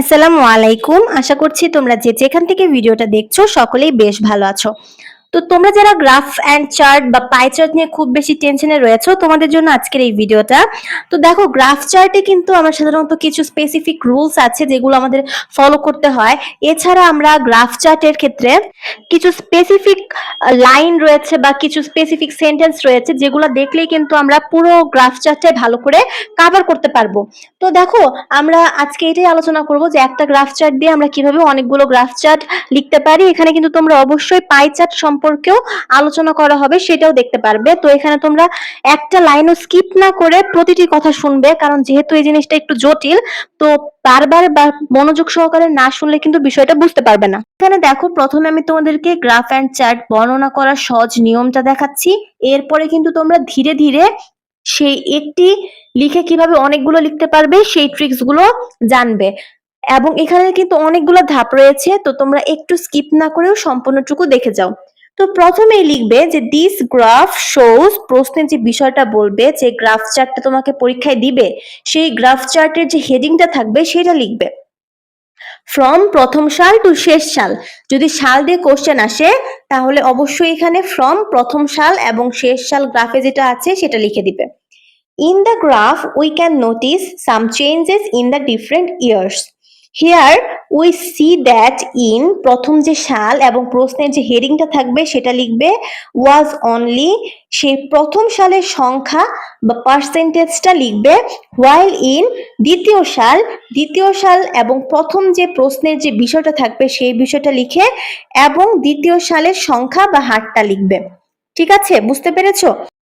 আসসালামু আলাইকুম। আশা করছি তোমরা যে যেখান থেকে ভিডিওটা দেখছ সকলেই বেশ ভালো আছো। তো তোমরা যারা গ্রাফ অ্যান্ড চার্ট বা পাই চার্ট নিয়ে খুব বেশি টেনশনে রয়েছো, তোমাদের জন্য আজকের এই ভিডিওটা। তো দেখো গ্রাফ চার্টে কিন্তু আমার সাধারণত কিছু স্পেসিফিক রুলস আছে যেগুলো আমাদের ফলো করতে হয়। এছাড়া আমরা গ্রাফ চার্টের ক্ষেত্রে কিছু স্পেসিফিক লাইন রয়েছে বা কিছু স্পেসিফিক সেন্টেন্স রয়েছে যেগুলো দেখলেই কিন্তু আমরা পুরো গ্রাফ চার্টে ভালো করে কভার করতে পারব। তো দেখো, আমরা আজকে এটাই আলোচনা করব যে একটা গ্রাফ চার্ট দিয়ে আমরা কীভাবে অনেকগুলো গ্রাফ চার্ট লিখতে পারি। এখানে কিন্তু তোমরা অবশ্যই পাই চার্ট সম্পর্কেও আলোচনা করা হবে, সেটাও দেখতে পারবে। তো এখানে তোমরা একটা লাইনও স্কিপ না করে প্রতিটি কথা শুনবে, কারণ যেহেতু এই জিনিসটা একটু জটিল, তো বারবার মনোযোগ সহকারে না শুনলে কিন্তু বিষয়টা বুঝতে পারবে না। এখানে দেখো, প্রথমে আমি তোমাদেরকে গ্রাফ অ্যান্ড চার্ট বর্ণনা করার সহজ নিয়মটা দেখাচ্ছি। এরপরে কিন্তু তোমরা ধীরে ধীরে সেই একটি লিখে কীভাবে অনেকগুলো লিখতে পারবে, সেই ট্রিক্সগুলো জানবে। এবং এখানে কিন্তু অনেকগুলো ধাপ রয়েছে, তো তোমরা একটু স্কিপ না করেও সম্পূর্ণটুকু দেখে যাও। তো প্রথমেই লিখবে যে দিস গ্রাফ শোজ প্রশ্নের যে বিষয়টা বলবে, যে গ্রাফ চার্টটা তোমাকে পরীক্ষায় দিবে, সেই গ্রাফ চার্টের যে হেডিংটা থাকবে, সেটা লিখবে। ফ্রম প্রথম সাল টু শেষ সাল। যদি সাল দিয়ে কোশ্চেন আসে, তাহলে অবশ্যই এখানে ফ্রম প্রথম সাল এবং শেষ সাল গ্রাফে যেটা আছে, সেটা লিখে দিবে। In the graph we can notice some changes in the different years. Here we see that in প্রথম যে সাল এবং প্রশ্নের যে হেডিংটা থাকবে সেটা লিখবে ওয়াজ অনলি সেই প্রথম সালের সংখ্যা বা পার্সেন্টেজটা লিখবে while ইন দ্বিতীয় সাল দ্বিতীয় সাল এবং প্রথম যে প্রশ্নের যে বিষয়টা থাকবে সেই বিষয়টা লিখে এবং দ্বিতীয় সালের সংখ্যা বা হারটা লিখবে। ঠিক আছে? বুঝতে পেরেছ?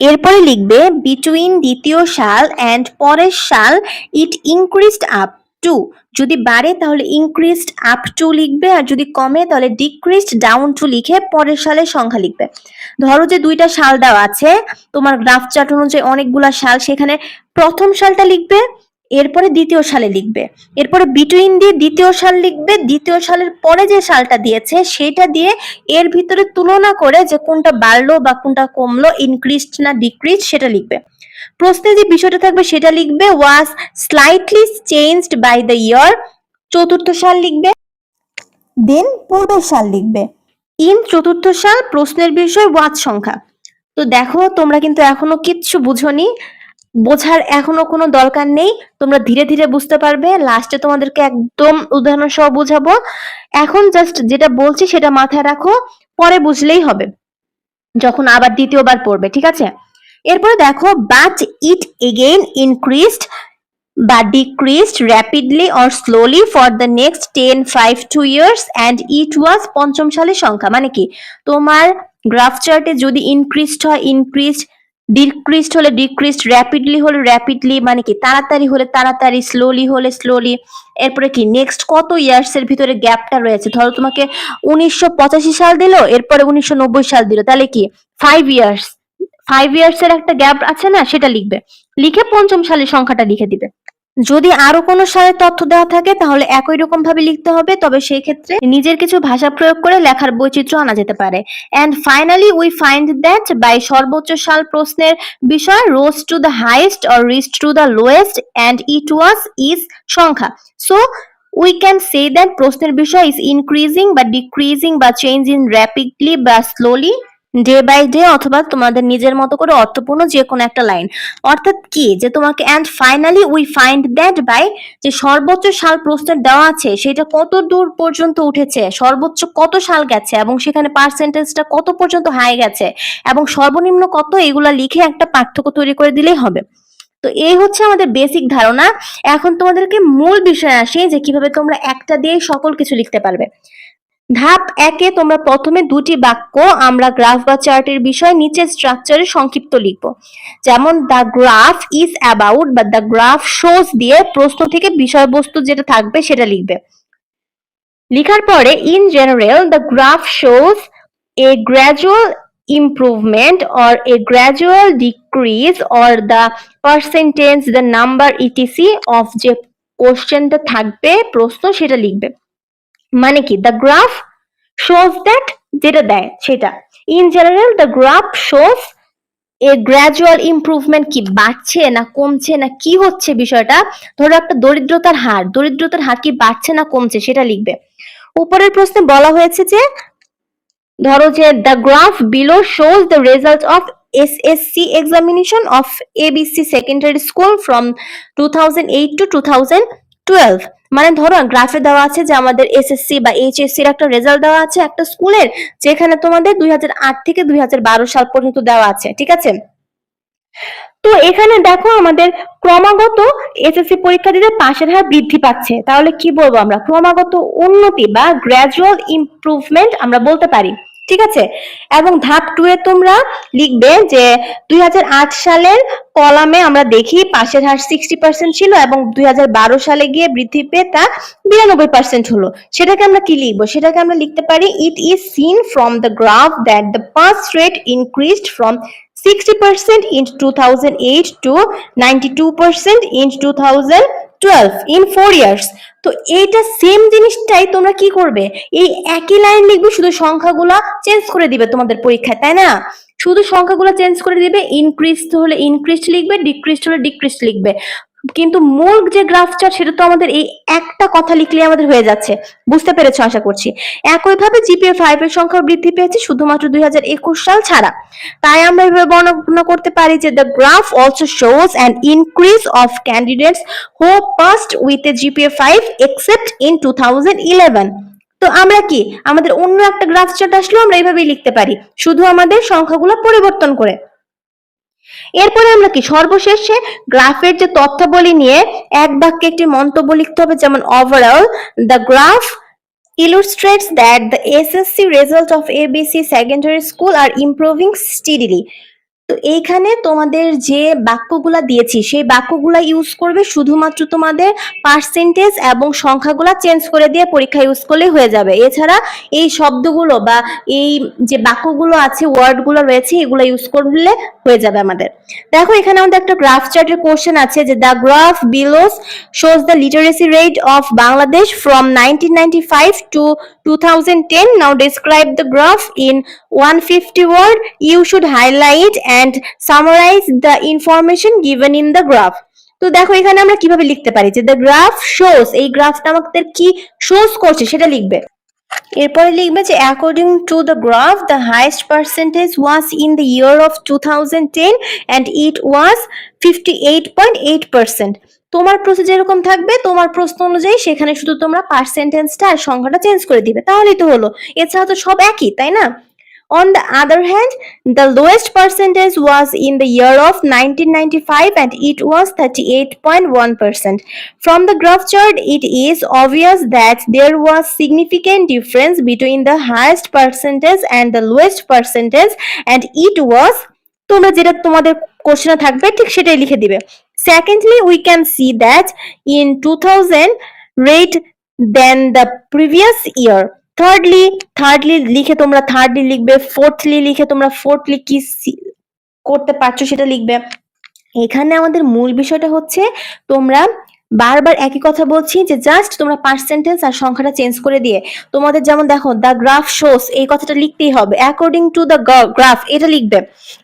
এরপরে লিখবে বিটুইন দ্বিতীয় সাল অ্যান্ড পরের সাল ইট ইনক্রিজড আপ টু যদি বাড়ে তাহলে ইনক্রিজড আপ টু লিখবে আর যদি কমে তাহলে ডিক্রিজড ডাউন টু লিখে পরের সালের সংখ্যা লিখবে। ধরো যে দুইটা সাল দেওয়া আছে, তোমার গ্রাফ চার্ট অনুযায়ী অনেকগুলা সাল সেখানে প্রথম সালটা লিখবে, এরপরে দ্বিতীয় সালে লিখবে। এরপরে বিটুইন দিয়ে দ্বিতীয় সাল লিখবে, দ্বিতীয় সালের পরে যে সালটা দিয়েছে সেটা দিয়ে এর ভিতরে তুলনা করে যে কোনটা বাড়লো বা কোনটা কমলো ইনক্রিজড না ডিক্রিজ সেটা লিখবে। প্রশ্নে যে বিষয়টা থাকবে সেটা লিখবে was slightly changed by the year চতুর্থ সাল লিখবে দেন পূর্বের সাল লিখবে। ইন চতুর্থ সাল প্রশ্নের বিষয় ওয়াজ সংখ্যা। তো দেখো, তোমরা কিন্তু এখনও কিচ্ছু বুঝোনি, বোঝার এখনও কোনো দরকার নেই, তোমরা ধীরে ধীরে বুঝতে পারবে লাস্টে তোমাদেরকে একদম উদাহরণ সহ বুঝাবো। এখন জাস্ট যেটা বলছি সেটা মাথায় রাখো, পরে বুঝলেই হবে, যখন আবার দ্বিতীয়বার পড়বে, ঠিক আছে? এরপরে দেখো বাট ইট এগেইন ইনক্রিজড বা decreased rapidly or slowly for the next ten five two years and it was পঞ্চম সালের সংখ্যা। মানে কি? তোমার গ্রাফ চার্টে যদি ইনক্রিজড হয় ইনক্রিজড ডিক্রিজড হলে ডিক্রিজড র্যাপিডলি হলে র্যাপিডলি মানে কি? তাড়াতাড়ি হলে তাড়াতাড়ি স্লোলি হলে স্লোলি এরপরে কি? নেক্সট কত ইয়ার্স এর ভিতরে গ্যাপটা রয়েছে? ধরো তোমাকে উনিশশো পঁচাশি সাল দিল, এরপরে উনিশশো নব্বই সাল দিল। তাহলে কি? ফাইভ ইয়ার্স ফাইভ ইয়ার্স এর একটা গ্যাপ আছে না, সেটা লিখবে। লিখে পঞ্চম সালের সংখ্যাটা লিখে দিবে। যদি আরও কোনো সালের তথ্য দেওয়া থাকে, তাহলে একই রকম ভাবে লিখতে হবে, তবে সেই ক্ষেত্রে নিজের কিছু ভাষা প্রয়োগ করে লেখার বৈচিত্র্য আনা যেতে পারে। And finally we find that by সর্বোচ্চ সাল প্রশ্নের বিষয় rose to the highest or rest to the lowest and it was is সংখ্যা। So we can say that প্রশ্নের বিষয় ইজ ইনক্রিজিং বা ডিক্রিজিং বা চেঞ্জ ইন র্যাপিডলি বা স্লোলি ডে বাই ডে অথবা তোমাদের নিজের মতো করে অর্থপূর্ণ যে কোনো একটা লাইন অর্থাৎ কি? যে তোমাকে and finally we find that by যে সর্বোচ্চ সাল প্রশ্নের দেওয়া আছে, সেটা কত দূর পর্যন্ত উঠেছে, সর্বোচ্চ কত সাল গেছে, এবং সেখানে পার্সেন্টেজটা কত পর্যন্ত হাই গেছে, এবং সর্বনিম্ন কত, এগুলা লিখে একটা পার্থক্য তৈরি করে দিলেই হবে। তো এই হচ্ছে আমাদের বেসিক ধারণা। এখন তোমাদেরকে মূল বিষয় আসে যে কীভাবে তোমরা একটা দিয়ে সকল কিছু লিখতে পারবে। ধাপ একে তোমরা প্রথমে দুটি বাক্য আমরা গ্রাফ বা চার্টের বিষয় নিচে স্ট্রাকচারে সংক্ষিপ্ত লিখব। যেমন দ্য গ্রাফ ইজ অ্যাবাউট বা দ্য গ্রাফ শোজ দিয়ে প্রশ্ন থেকে বিষয়বস্তু যেটা থাকবে সেটা লিখবে। লিখার পরে in general the graph shows a gradual improvement or a gradual decrease or the percentage, the number, etc. of যে কোশ্চেনটা থাকবে, প্রশ্ন সেটা লিখবে। মানে কি? দ্য গ্রাফ শোজ দ্যাট যেটা দেয় সেটা। In general the graph shows a gradual improvement কি বাড়ছে না কমছে না কি হচ্ছে বিষয়টা? ধরো একটা দরিদ্রতার হার। দরিদ্রতার হার কি বাড়ছে না কমছে সেটা লিখবে। উপরের প্রশ্নে বলা হয়েছে যে, ধরো যে the graph below shows the result of SSC examination of ABC secondary school from two thousand eight to two thousand twelve মানে ধরো গ্রাফে দেওয়া আছে যে আমাদের এসএসসি বা এইচএসসি এর একটা রেজাল্ট দেওয়া আছে একটা স্কুলের যেখানে তোমাদের দুই হাজার আট থেকে দু হাজার বারো সাল পর্যন্ত দেওয়া আছে, ঠিক আছে? তো এখানে দেখো আমাদের ক্রমাগত এসএসসি পরীক্ষার্থীদের পাশের হার বৃদ্ধি পাচ্ছে। তাহলে কি বলব আমরা? ক্রমাগত উন্নতি বা গ্র্যাজুয়াল ইমপ্রুভমেন্ট আমরা বলতে পারি। ঠিক আছে? এবং ধাপ টু এ তোমরা লিখবে যে দুই সালের কলামে আমরা দেখি পাশের হার সিক্সটি পার্সেন্ট ছিল এবং দুই সালে গিয়ে বৃদ্ধি পেয়ে তা বিরানব্বই পার্সেন্ট হলো। সেটাকে আমরা কি লিখব? সেটাকে আমরা লিখতে পারি it is seen from the graph that the pass rate increased from sixty percent 60% in 2008 to 92% in 2012 in 4 years, তো এইটা সেম জিনিসটাই তোমরা কি করবে? এই একই লাইন লিখবে, শুধু সংখ্যাগুলো চেঞ্জ করে দিবে তোমাদের পরীক্ষায়, তাই না? শুধু সংখ্যাগুলো চেঞ্জ করে দিবে ইনক্রিজ হলে ইনক্রিজ লিখবে ডিক্রিজ হলে ডিক্রিজ লিখবে। কিন্তু মূল যে গ্রাফ চার্ট সেটা তো আমাদের এই একটা কথা লিখলে আমাদের হয়ে যাচ্ছে। বুঝতে পেরেছ আশা করছি। একইভাবে জিপিএ ফাইভ এর সংখ্যা বৃদ্ধি পেয়েছে, শুধুমাত্র দু হাজার একুশ সাল ছাড়া। তাই আমরা এভাবে বর্ণনা করতে পারি যে the graph also shows an increase of candidates who passed with a GPA five except in two thousand eleven তো আমরা কি? আমাদের অন্য একটা গ্রাফ চার্ট আসলেও আমরা এইভাবেই লিখতে পারি। শুধু আমাদের সংখ্যাগুলো পরিবর্তন করে। এরপরে আমরা কি সর্বশেষে গ্রাফের যে তথ্যাবলী নিয়ে এক বাক্যে একটি মন্তব্য লিখতে হবে যেমন overall the graph illustrates that the SSC result of ABC secondary school are improving steadily. তো এইখানে তোমাদের যে বাক্যগুলা দিয়েছি, সেই বাক্যগুলা ইউজ করবে শুধুমাত্র তোমাদের পার্সেন্টেজ এবং সংখ্যাগুলা চেঞ্জ করে দিয়ে পরীক্ষা ইউজ করলে হয়ে যাবে। এছাড়া এই শব্দগুলো বা এই যে বাক্যগুলো আছে ওয়ার্ডগুলো রয়েছে, এগুলো ইউজ করলে হয়ে যাবে আমাদের। দেখো এখানে আমাদের একটা গ্রাফ চার্টের কোশ্চেন আছে যে the graph below shows the literacy rate of Bangladesh from nineteen ninety five to 2010 now describe the graph in 150 word. You should highlight and summarize the information given in the graph. তো দেখো, এখানে আমরা কীভাবে লিখতে পারি যে the graph shows এই গ্রাফটা আমাদের কি শোস করছে সেটা লিখবে। এরপরে লিখবে যে according to the graph the highest percentage was in the year of two thousand ten and it was fifty eight point eight percent তোমার প্রশ্ন যেরকম থাকবে, তোমার প্রশ্ন অনুযায়ী সেখানে শুধু তোমরা পার্সেন্টেজটা আর সংখ্যাটা চেঞ্জ করে দিবে। তাহলেই তো হলো। এছাড়া তো সব একই, তাই না? On the other hand, the lowest percentage was in the year of 1995 and it was 38.1%. From the graph chart, it is obvious that there was significant difference between the highest percentage and the lowest percentage and it was তোমরা যেটা তোমাদের কোশ্চেনে থাকবে ঠিক সেটাই লিখে দিবে secondly we can see that in two thousand rate then the previous year thirdly thirdly লিখে তোমরা থার্ডলি লিখবে ফোর্থলি লিখে তোমরা ফোর্থলি কি করতে পারছ সেটা লিখবে। এখানে আমাদের মূল বিষয়টা হচ্ছে তোমরা বারবার একই কথা বলছি যে জাস্ট তোমরা পার্সেন্টেজ আর সংখ্যাটা চেঞ্জ করে দিয়ে তোমাদের যেমন দেখো দ্য গ্রাফ শোস এই কথাটা লিখতেই হবে। অ্যাকর্ডিং টু দ্য গ্রাফ এটা লিখবে।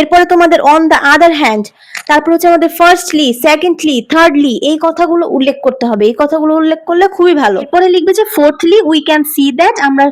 এরপরে তোমাদের অন দ্য আদার হ্যান্ড তারপর হচ্ছে আমাদের ফার্স্টলি সেকেন্ডলি থার্ডলি এই কথাগুলো উল্লেখ করতে হবে। এই কথাগুলো উল্লেখ করলে খুবই ভালো। এরপরে লিখবে যে fourthly we can see that আমরা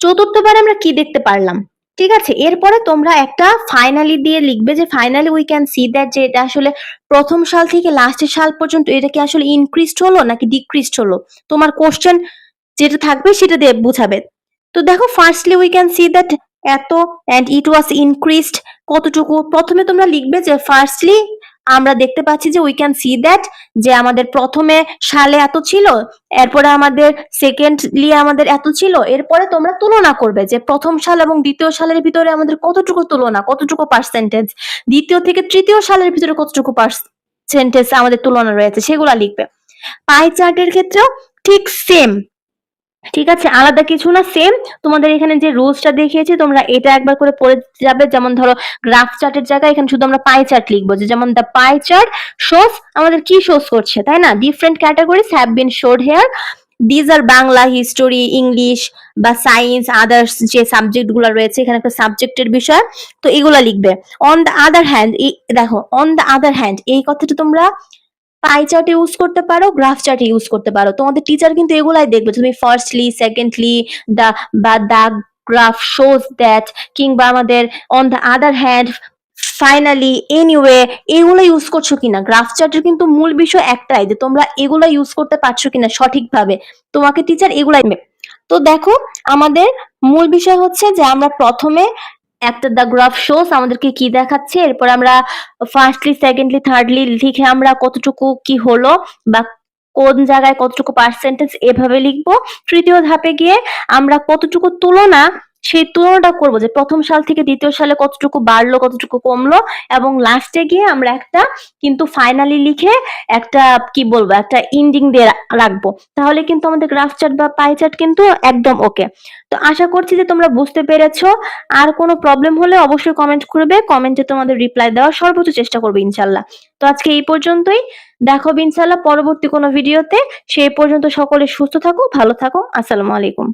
চতুর্থবার আমরা কি দেখতে পারলাম? ঠিক আছে? এরপরে তোমরা একটা ফাইনালি দিয়ে লিখবে যে finally we can see that যে এটা আসলে প্রথম সাল থেকে লাস্টের সাল পর্যন্ত এটা কি আসলে ইনক্রিজড হলো নাকি ডিক্রিজড হলো? তোমার কোশ্চেন যেটা থাকবে সেটা দিয়ে বুঝাবে। তো দেখো firstly we can see that এত অ্যান্ড ইট ওয়াজ ইনক্রিজড কতটুকু? প্রথমে তোমরা লিখবে যে ফার্স্টলি আমরা দেখতে পাচ্ছি যে উই ক্যান সি দ্যাট যে আমাদের প্রথমে সালে এত ছিল, এরপরে আমাদের সেকেন্ডলি আমাদের এত ছিল, এরপরে তোমরা তুলনা করবে যে প্রথম সাল এবং দ্বিতীয় সালের ভিতরে আমাদের কতটুকু তুলনা, কতটুকু পার্সেন্টেজ দ্বিতীয় থেকে তৃতীয় সালের ভিতরে কতটুকু পার্সেন্টেজ আমাদের তুলনা রয়েছে, সেগুলা লিখবে। পাই চার্টের ক্ষেত্রেও ঠিক সেম ঠিক আছে, আলাদা কিছু না সেম তোমাদের এখানে যে রুলসটা দেখিয়েছি, তোমরা এটা একবার করে পড়ে যাবে। যেমন ধরো গ্রাফ চার্টের জায়গায় এখানে শুধু আমরা পাই চার্ট লিখব যে, যেমন দ্য পাই চার্ট শোস আমাদের কি শোস করছে, তাই না? Different categories have been showed here these are Bangla history English বা সায়েন্স আদার্স যে সাবজেক্টগুলো রয়েছে, এখানে একটা সাবজেক্টের বিষয়, তো এগুলা লিখবে। অন দ্য আদার হ্যান্ড দেখো অন দ্য আদার হ্যান্ড এই কথাটা তোমরা পাই চার্ট ইউজ করতে পারো গ্রাফ চার্ট ইউজ করতে পারো। তোমাদের টিচার কিন্তু এগুলাই দেখবে। তুমি ফার্স্টলি সেকেন্ডলি দা বা দা গ্রাফ শোজ দ্যাট কিংবা আমাদের on the other hand finally anyway এগুলো ইউজ করছ কিনা? গ্রাফ চার্টের কিন্তু মূল বিষয় একটাই, যে তোমরা এগুলো ইউজ করতে পারছ কিনা সঠিকভাবে। তোমাকে টিচার এগুলাই। তো দেখো, আমাদের মূল বিষয় হচ্ছে যে আমরা প্রথমে একটা দ্য গ্রাফ শোস আমাদেরকে কি দেখাচ্ছে? এরপর আমরা ফার্স্টলি সেকেন্ডলি থার্ডলি লিখে আমরা কতটুকু কি হলো বা কোন জায়গায় কতটুকু পার্সেন্টেজ এভাবে লিখব? তৃতীয় ধাপে গিয়ে আমরা কতটুকু তুলনা সেই তুলনাটা করব যে প্রথম সাল থেকে দ্বিতীয় সালে কতটুকু বাড়লো, কতটুকু কমলো এবং লাস্টে গিয়ে আমরা একটা কিন্তু ফাইনালি লিখে একটা কি বলব, একটা ইন্ডিং দিয়ে রাখব। তাহলে কিন্তু আমাদের গ্রাফ চার্ট বা পাই চার্ট কিন্তু একদম ওকে তো আশা করছি যে তোমরা বুঝতে পেরেছ। আর কোনো প্রবলেম হলে অবশ্যই কমেন্ট করবে। কমেন্টে তোমাদের রিপ্লাই দেওয়ার সর্বোচ্চ চেষ্টা করবে ইনশাল্লাহ। তো আজকে এই পর্যন্তই। দেখো ইনশাল্লাহ পরবর্তী কোনো ভিডিওতে সেই পর্যন্ত সকলে সুস্থ থাকো, ভালো থাকো। আসসালামু আলাইকুম।